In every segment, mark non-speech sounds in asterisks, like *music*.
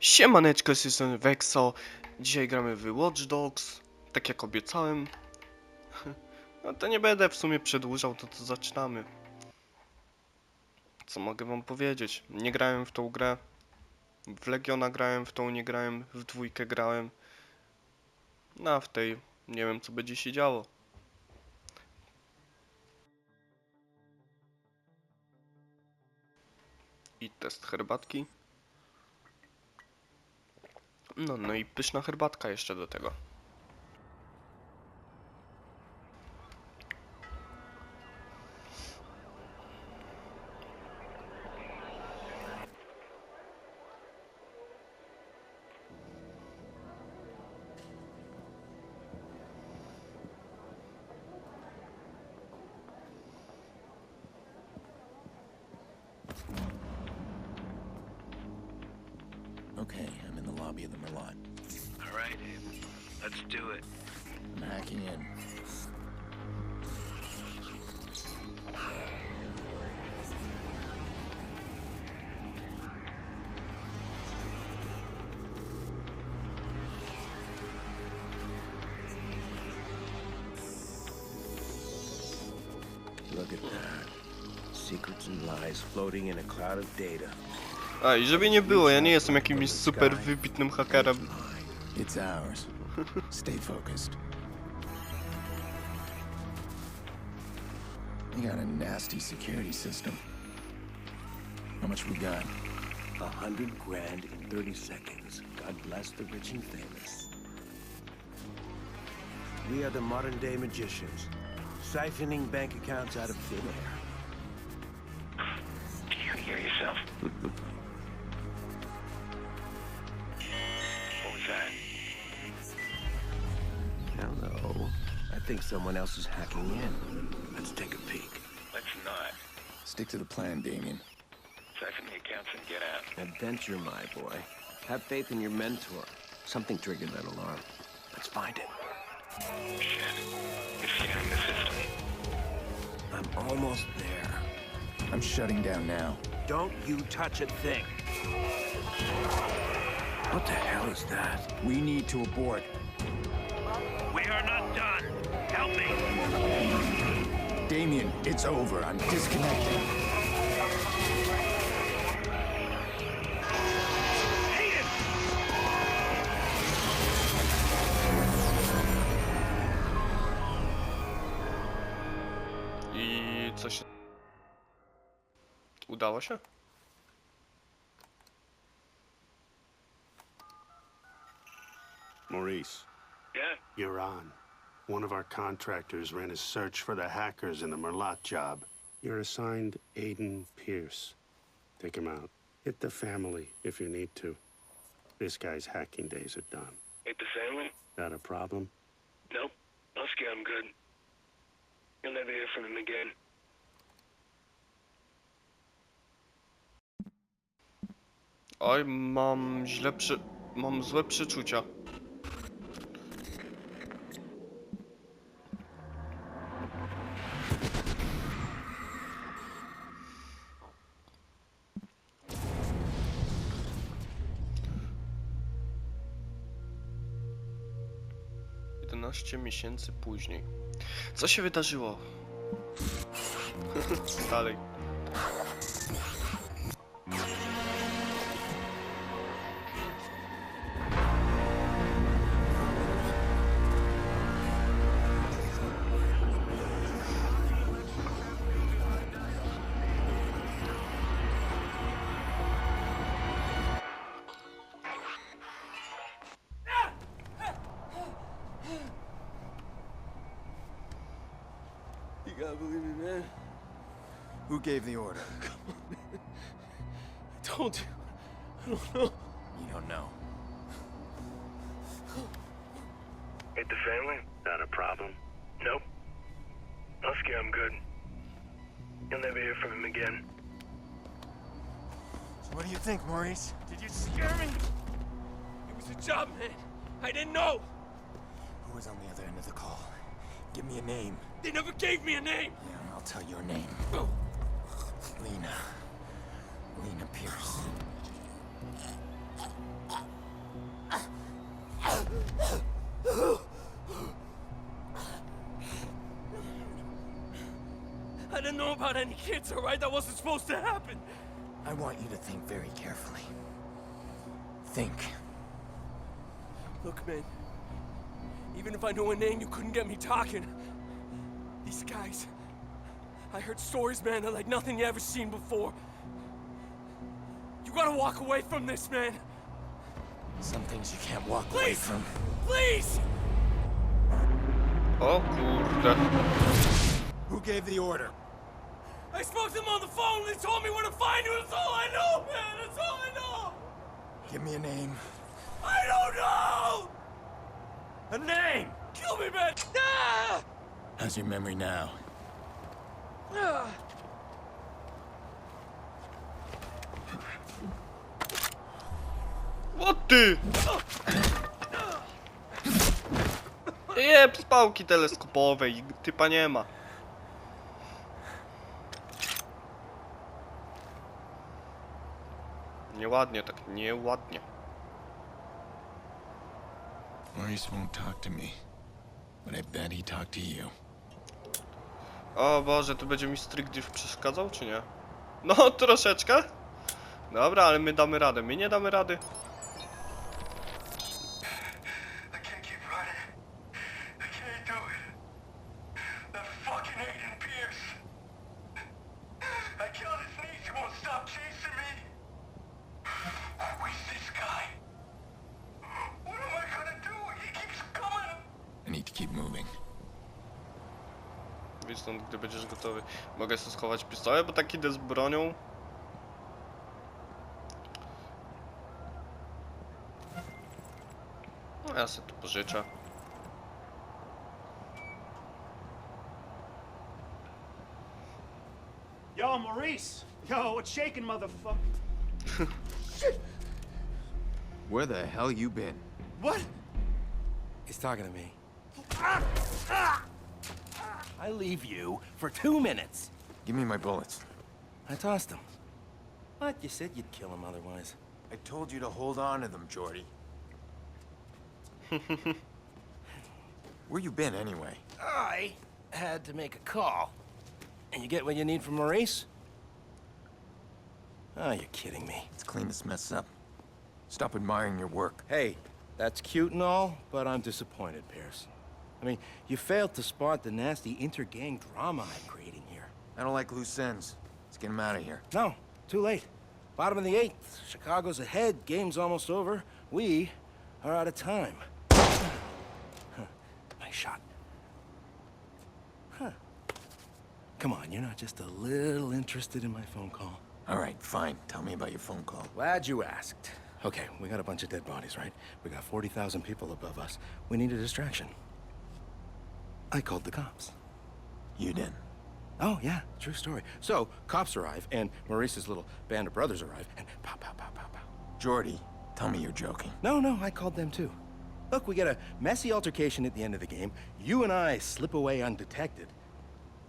Siemaneczko, strony Vexo. Dzisiaj gramy w Watch Dogs, tak jak obiecałem. *laughs* No to nie będę w sumie przedłużał, to to zaczynamy. Co mogę wam powiedzieć? Nie grałem w tą grę. W Legiona grałem, w tą nie grałem, w dwójkę grałem. No a w tej nie wiem co będzie się działo. I test herbatki. No, no i pyszna herbatka jeszcze do tego. Okay, lobby of the Merlot. All right, let's do it. I'm hacking in. Look at that. Secrets and lies floating in a cloud of data. A i żeby nie było, ja nie jestem jakimś super wybitnym hakerem. It's ours. Stay focused. You got a nasty security system. How much we got? A hundred grand in 30 seconds. God bless the rich and famous. We are the modern day magicians, siphoning bank accounts out of thin air. Think someone else is hacking in. Let's take a peek. Let's not. Stick to the plan, Damien. Siphon the accounts and get out. Adventure, my boy. Have faith in your mentor. Something triggered that alarm. Let's find it. Shit. It's scanning the system. I'm almost there. I'm shutting down now. Don't you touch a thing. What the hell is that? We need to abort. Damien, it's over. I'm disconnecting. I co się... Udało się? Maurice, Yeah? you're on. One of our contractors ran a search for the hackers in the Merlot job. You're assigned Aiden Pierce. Take him out. Hit the family if you need to. This guy's hacking days are done. Hit the family? Got a problem? Nope. Husky, I'm good. You'll never hear from him again. Oj, mam źle przy... Mam złe przeczucia. Jedenaście miesięcy później. Co się wydarzyło? *laughs* Dalej. Hate the family? Got a problem? Nope. Husky, I'm good. You'll never hear from him again. So what do you think, Maurice? Did you scare me? It was a job, man. I didn't know. Who was on the other end of the call? Give me a name. They never gave me a name. Yeah, I'll tell your name. Oh. Lena. Lena Pierce. Any kids, alright? That wasn't supposed to happen. I want you to think very carefully. Think. Look, man. Even if I knew a name, you couldn't get me talking. These guys. I heard stories, man, that like nothing you ever seen before. You gotta walk away from this, man. Some things you can't walk away from. Please! O kurde. Who gave the order? I spoke to them on the phone they told me where to find you. That's all I know, man. That's all I know. Give me a name. I don't know! A name! Kill me, man! Ah! How's your memory now? Ah! O ty! Jeb z pałki teleskopowej, typa nie ma. Nieładnie, tak nieładnie. Maurice won't talk to me. But I bet he talked to you. O Boże, to będzie mi stricte przeszkadzał, czy nie? No, troszeczkę. Dobra, ale my damy radę. My nie damy rady. Keep moving. Wyjdź stąd, gdy będziesz gotowy. Mogę sobie schować pistolet, bo tak idę z bronią. No ja sobie to pożyczę. Yo, Maurice! Yo, what's shaking, motherfucker? Where the hell you been? What? He's talking to me. I leave you for two minutes. Give me my bullets. I tossed them. But You said you'd kill him otherwise. I told you to hold on to them, Jordy. *laughs* Where you been, anyway? I had to make a call. And you get what you need from Maurice? Oh, you're kidding me. Let's clean this mess up. Stop admiring your work. Hey, that's cute and all, but I'm disappointed, Pierce. I mean, you failed to spot the nasty inter-gang drama I'm creating here. I don't like loose ends. Let's get him out of here. No, too late. Bottom of the eighth. Chicago's ahead. Game's almost over. We are out of time. Huh. Nice shot. Huh. Come on, you're not just a little interested in my phone call. All right, fine. Tell me about your phone call. Glad you asked. Okay, we got a bunch of dead bodies, right? We got 40,000 people above us. We need a distraction. I called the cops. You did. Oh, yeah, true story. So, cops arrive, and Maurice's little band of brothers arrive, and pow, pow, pow, pow, pow. Jordy, tell me you're joking. No, no, I called them too. Look, we get a messy altercation at the end of the game. You and I slip away undetected.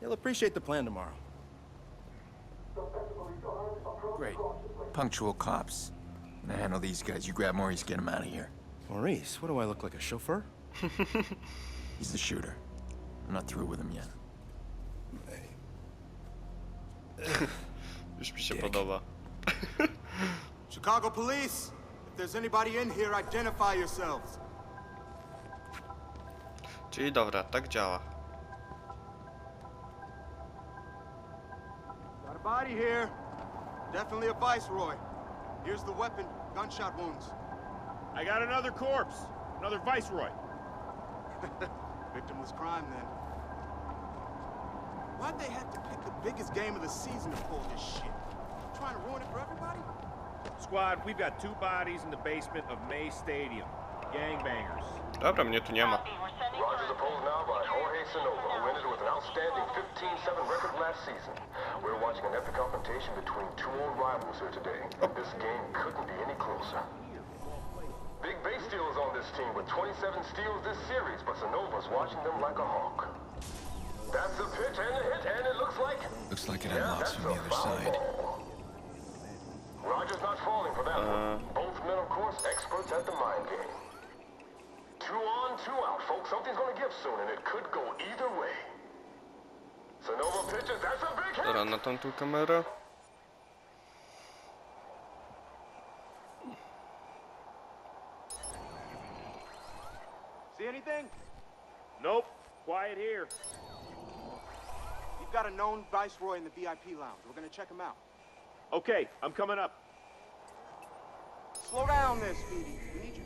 You'll appreciate the plan tomorrow. Great. Punctual cops. Gonna handle these guys. You grab Maurice, get him out of here. Maurice, what do I look like, a chauffeur? *laughs* He's the shooter. I'm not through with him yet. Już mi się Dick. podoba. *laughs* Chicago police, if there's anybody in here, identify yourselves. Czyli dobra, tak działa. Got a body here. Definitely a viceroy. Here's the weapon, gunshot wounds. I got another corpse. Another viceroy. *laughs* Victimless crime then. Why'd they have to pick the biggest game of the season to pull this shit? Trying to ruin it for everybody? Squad, we've got two bodies in the basement of May Stadium. Gangbangers. Dobra, mnie tu nie ma. Rogers opposed now by Jorge Sonova, who ended with an outstanding 15-7 record last season. We're watching an epic confrontation between two old rivals here today. Oh. This game couldn't be any closer. Big base steals on this team with 27 steals this series, but Sonova's watching them like a hawk. That's the pitch and the hit, and it looks like... Looks like it Yeah, unlocks that's from the other side. ball. Rogers not falling for that one. Both men, of course, experts at the mind game. Two on, two out, folks. Something's gonna give soon, and it could go either way. Sonoma pitches, that's a big hit! Dobra, na tamtą kamerę. See anything? Nope. Quiet here. We've got a known viceroy in the VIP lounge. We're gonna check him out. Okay, I'm coming up. Slow down there, Speedy. We need you.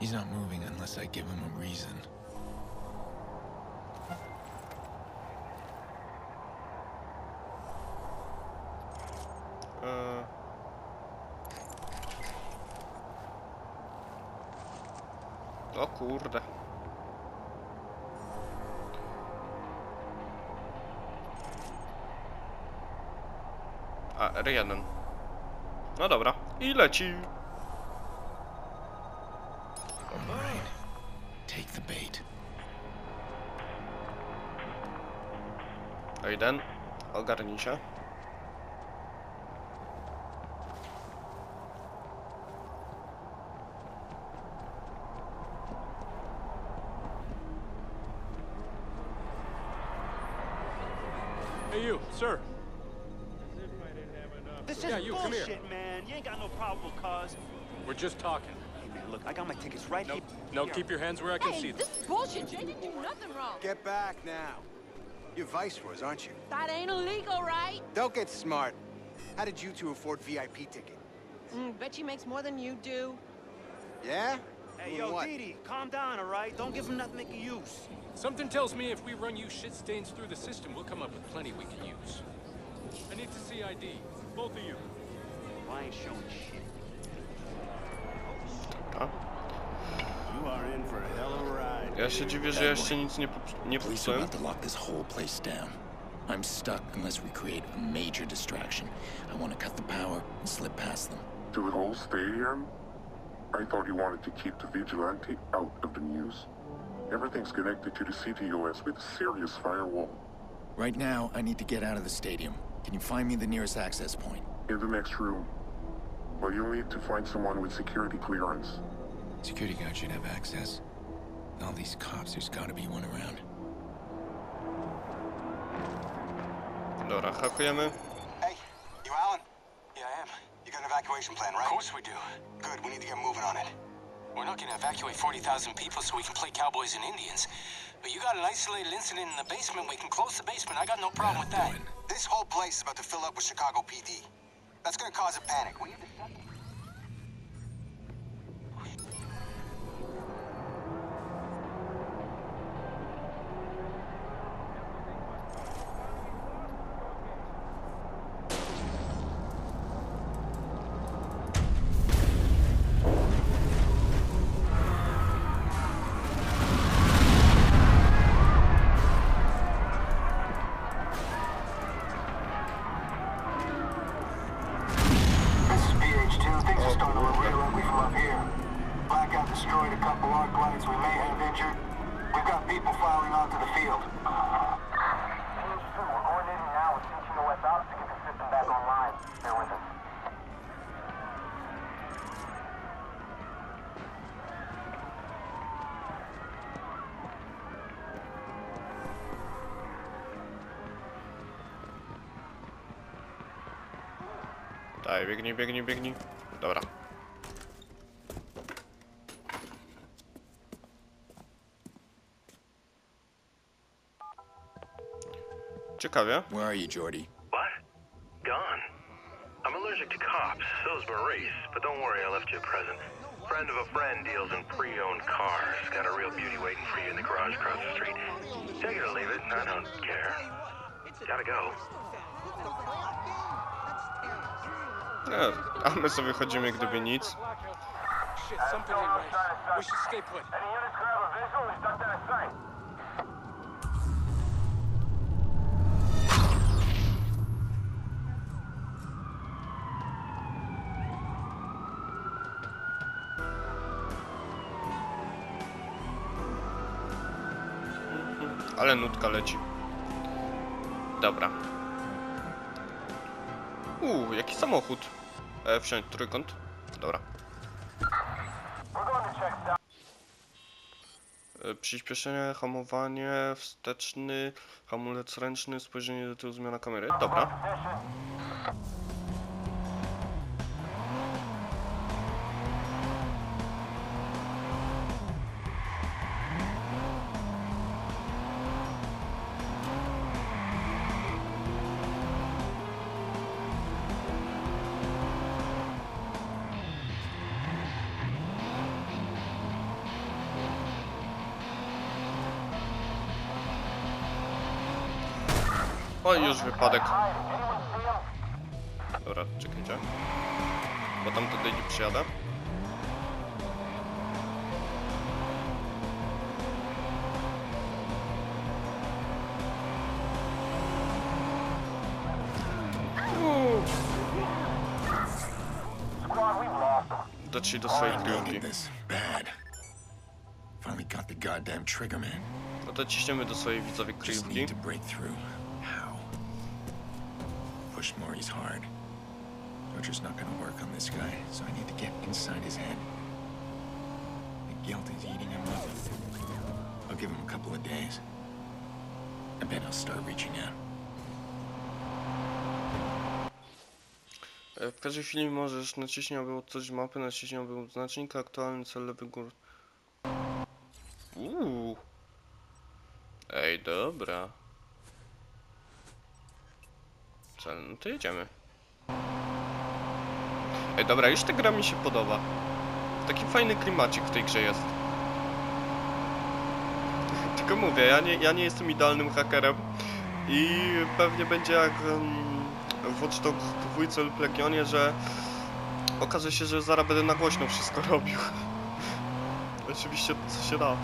He's not moving unless I give him a reason. R1. No dobra. I leci. Take the bait. Aiden, ogarnij się. Hey, you, sir. This Yeah, is you, come here. bullshit, man. You ain't got no problem, cuz. We're just talking. Hey, man, look, I got my tickets right No, here. no, keep your hands where I can Hey, see them. this is bullshit. Jay didn't do nothing wrong. Get back now. You're viceroys, aren't you? That ain't illegal, right? Don't get smart. How did you two afford VIP ticket? Mm, bet she makes more than you do. Yeah? Hey, yo, what? Dee Dee, calm down, all right? Don't give him nothing they can use. Something tells me if we run you shit stains through the system, we'll come up with plenty we can use. I need to see ID. Both of you. I ain't showing shit. Dobra. You are in for a hell of a ride. Ja się dziwię, że jeszcze nic nie, pop- nie Police are popsułem. about to lock this whole place down. I'm stuck unless we create a major distraction. I want to cut the power and slip past them. To the whole stadium? I thought you wanted to keep the vigilante out of the news. Everything's connected to the CTOS with a serious firewall. Right now, I need to get out of the stadium. Can you find me the nearest access point? In the next room. But you'll need to find someone with security clearance. Security guard should have access. All these cops, there's gotta be one around. Dobra, hakujemy. Hey, you Alan? Yeah, I am. You got an evacuation plan, right? Of course we do. Good, we need to get moving on it. We're not gonna evacuate 40,000 people so we can play cowboys and Indians. But you got an isolated incident in the basement, we can close the basement. I got no problem with that. This whole place is about to fill up with Chicago PD. That's gonna cause a panic. Destroyed a couple arc lights. We may have injured. We've got people filing onto the field. PH2, we're coordinating now with CTOS ops to get the system back online. Bear with us. Daj, biegnij, biegnij, biegnij. Dobra. Ciekawie. Where are you, Jordy? What? Gone. I'm allergic to cops. So's Maurice. But don't worry, I left you a present. Friend of a friend deals in pre-owned cars. Got a real beauty waiting for you in the garage across the street. Take it or leave it. I don't care. Gotta go. Nie, a my sobie chodzimy gdyby nic. Shit, something ain't right. We should stay put. Any units grab a visual? He's ducked out of sight. Ale nutka leci. Dobra. Uuu, jaki samochód. E, wsiąść trójkąt. Dobra. E, Przyspieszenie, hamowanie, wsteczny, hamulec ręczny, spojrzenie do tyłu, zmiana kamery. Dobra. wypadek. Dobra, czekajcie. Bo tam tutaj nie przyjadę. Dotrzeć do swojej piłki. No to ciśniemy do swojej widzowie kryjówki. Maury's hard. Torture's not gonna work on this guy, so I need to get inside his head. The guilt is eating him up. I'll give him a couple of days. I bet I'll start reaching out. E, W każdej chwili możesz naciśnij, aby mapę, naciśnij, aby aktualny cel lewy gór. Uuu. Ej, dobra. No to jedziemy. Ej, dobra, już ta gra mi się podoba. Taki fajny klimacik w tej grze jest. *laughs* Tylko mówię, ja nie, ja nie jestem idealnym hakerem i pewnie będzie jak w Watch Dogs 2 lub Legionie, że okaże się, że zaraz będę na głośno wszystko *laughs* robił. Oczywiście co się da.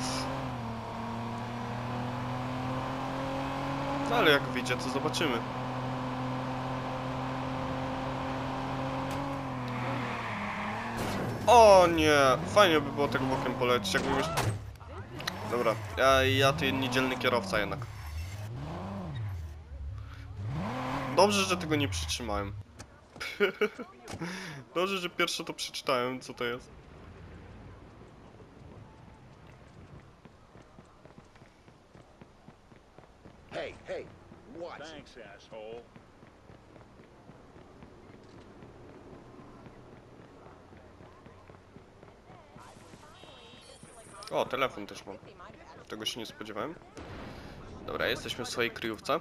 No ale jak wyjdzie, to zobaczymy. O nie! Fajnie by było tego bokiem polecieć, jakbym już... Dobra, ja, ja ty niedzielny kierowca jednak. Dobrze, że tego nie przytrzymałem. *laughs* Dobrze, że pierwsze to przeczytałem, co to jest. Hey, hey, watch. Thanks, asshole. O, telefon też mam. Tego się nie spodziewałem. Dobra, jesteśmy w swojej kryjówce.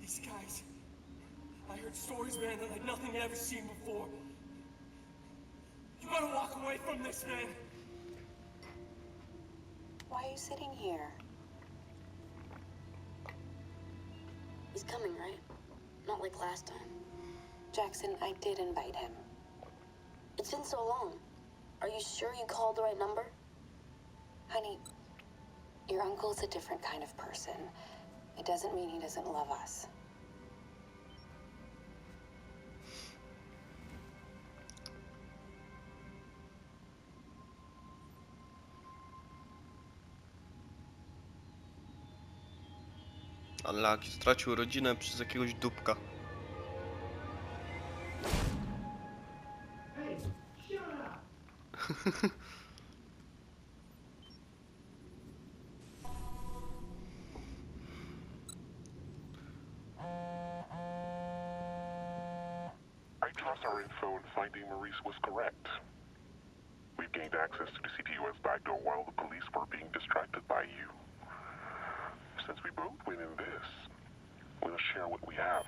These guys. I heard stories, man, that like nothing you ever seen before. You gotta walk away from this, man. Why are you sitting here? He's coming, right? Like last time. Jackson, I did invite him. It's been so long. Are you sure you called the right number? Honey, your uncle's a different kind of person. It doesn't mean he doesn't love us. Unlucky, stracił rodzinę przez jakiegoś dupka. *laughs* I trust our info in finding Maurice was correct. We've gained access to the CTUS backdoor while the police were being distracted by you. Since we both win in this, we'll share what we have.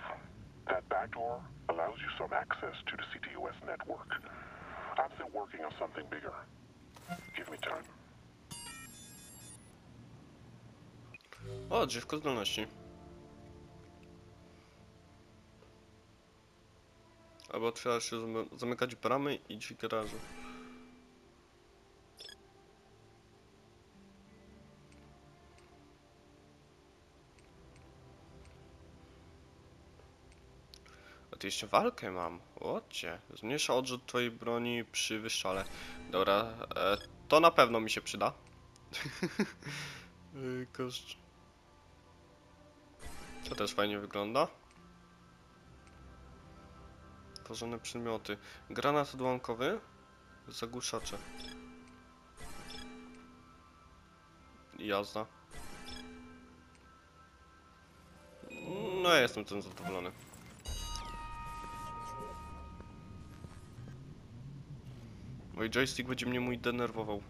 That backdoor allows you some access to the CTUS network. Working on something bigger. Give me time. O, drzewko zdolności. Albo otwiera się, zamy- zamykać bramy i drzwi garażu. Jeszcze walkę mam. Łocie. Zmniejsza odrzut twojej broni przy wyszczale. Dobra, e, to na pewno mi się przyda. *laughs* Koszt. To też fajnie wygląda. Tworzone przedmioty. Granat odłamkowy. Zagłuszacze. Jazda. No ja jestem tym zadowolony. Mój joystick będzie mnie mój denerwował.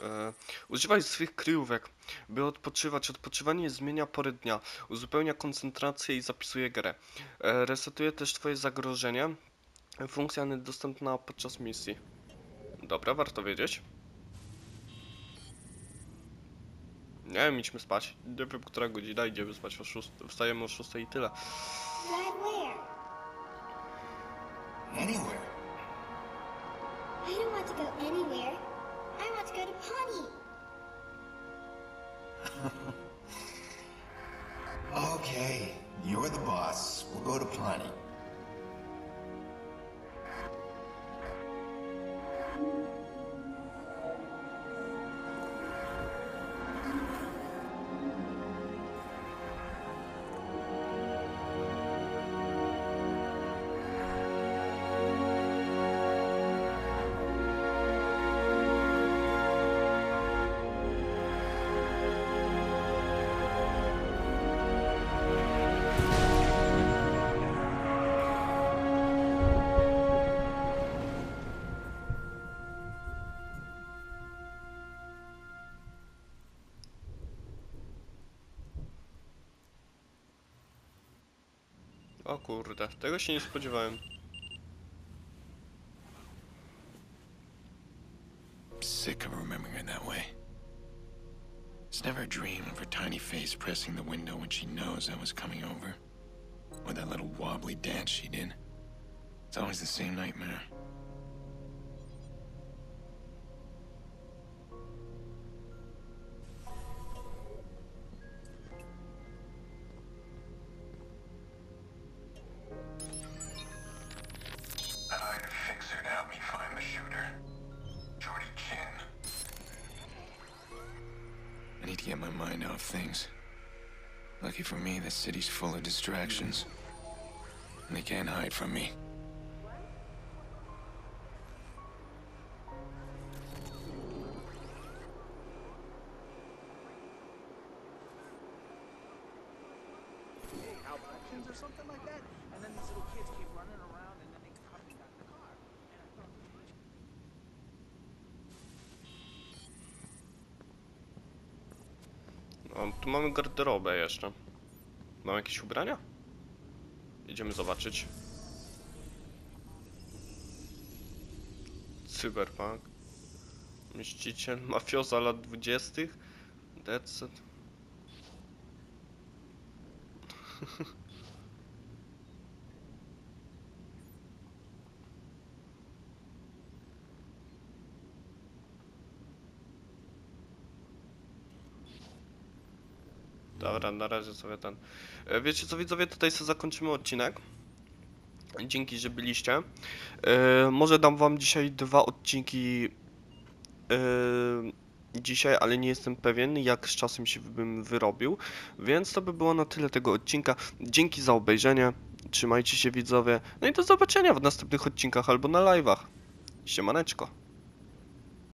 E, używaj swych kryjówek, by odpoczywać. Odpoczywanie zmienia pory dnia, uzupełnia koncentrację i zapisuje grę. E, resetuje też twoje zagrożenie. Funkcja niedostępna podczas misji. Dobra, warto wiedzieć. Nie wiem, idźmy spać. Nie wiem, która godzina, idziemy spać o 6. Wstajemy o 6 i tyle. Drive where? Anywhere. I don't want to go anywhere. I want to go to Pawnee. *laughs* O kurde, tego się nie spodziewałem. Sick of remembering her that way. It's never a dream of her tiny face pressing the window when she knows I was coming over. Or that little wobbly dance she did. It's always the same nightmare. To get my mind off things. Lucky for me, this city's full of distractions. And they can't hide from me. Mamy garderobę jeszcze. Mam jakieś ubrania? Idziemy zobaczyć. Cyberpunk. Mściciel, mafioza lat 20. Dead *laughs* Dobra, na razie sobie ten. E, Wiecie co widzowie, tutaj sobie zakończymy odcinek. Dzięki, że byliście. E, może dam wam dzisiaj dwa odcinki e, dzisiaj, ale nie jestem pewien, jak z czasem się bym wyrobił. Więc to by było na tyle tego odcinka. Dzięki za obejrzenie. Trzymajcie się widzowie. No i do zobaczenia w następnych odcinkach albo na live'ach. Siemaneczko.